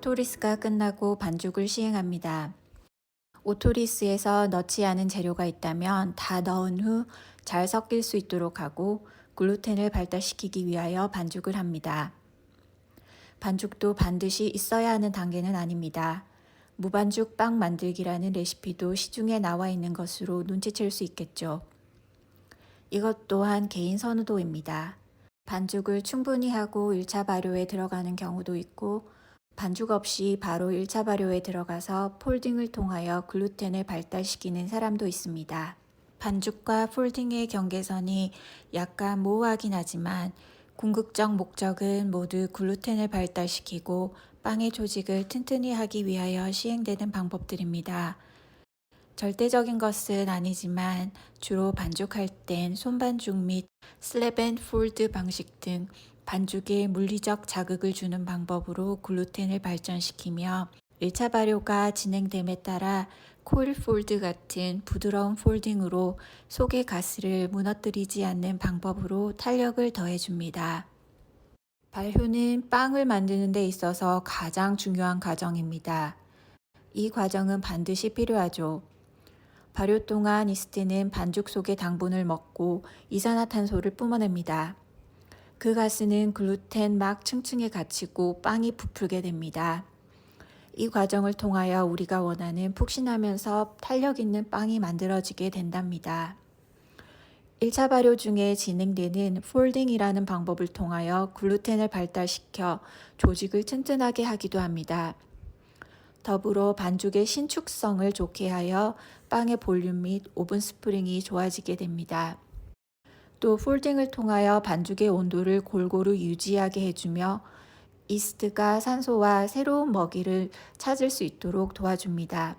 오토리스가 끝나고 반죽을 시행합니다. 오토리스에서 넣지 않은 재료가 있다면 다 넣은 후 잘 섞일 수 있도록 하고 글루텐을 발달시키기 위하여 반죽을 합니다. 반죽도 반드시 있어야 하는 단계는 아닙니다. 무반죽 빵 만들기라는 레시피도 시중에 나와 있는 것으로 눈치챌 수 있겠죠. 이것 또한 개인 선호도입니다. 반죽을 충분히 하고 1차 발효에 들어가는 경우도 있고 반죽 없이 바로 1차 발효에 들어가서 폴딩을 통하여 글루텐을 발달시키는 사람도 있습니다. 반죽과 폴딩의 경계선이 약간 모호하긴 하지만 궁극적 목적은 모두 글루텐을 발달시키고 빵의 조직을 튼튼히 하기 위하여 시행되는 방법들입니다. 절대적인 것은 아니지만 주로 반죽할 땐 손반죽 및 슬랩 앤 폴드 방식 등 반죽에 물리적 자극을 주는 방법으로 글루텐을 발전시키며 1차 발효가 진행됨에 따라 코일 폴드 같은 부드러운 폴딩으로 속의 가스를 무너뜨리지 않는 방법으로 탄력을 더해줍니다. 발효는 빵을 만드는 데 있어서 가장 중요한 과정입니다. 이 과정은 반드시 필요하죠. 발효 동안 이스트는 반죽 속의 당분을 먹고 이산화탄소를 뿜어냅니다. 그 가스는 글루텐 막 층층에 갇히고 빵이 부풀게 됩니다. 이 과정을 통하여 우리가 원하는 푹신하면서 탄력 있는 빵이 만들어지게 된답니다. 1차 발효 중에 진행되는 폴딩이라는 방법을 통하여 글루텐을 발달시켜 조직을 튼튼하게 하기도 합니다. 더불어 반죽의 신축성을 좋게 하여 빵의 볼륨 및 오븐 스프링이 좋아지게 됩니다. 또 폴딩을 통하여 반죽의 온도를 골고루 유지하게 해주며 이스트가 산소와 새로운 먹이를 찾을 수 있도록 도와줍니다.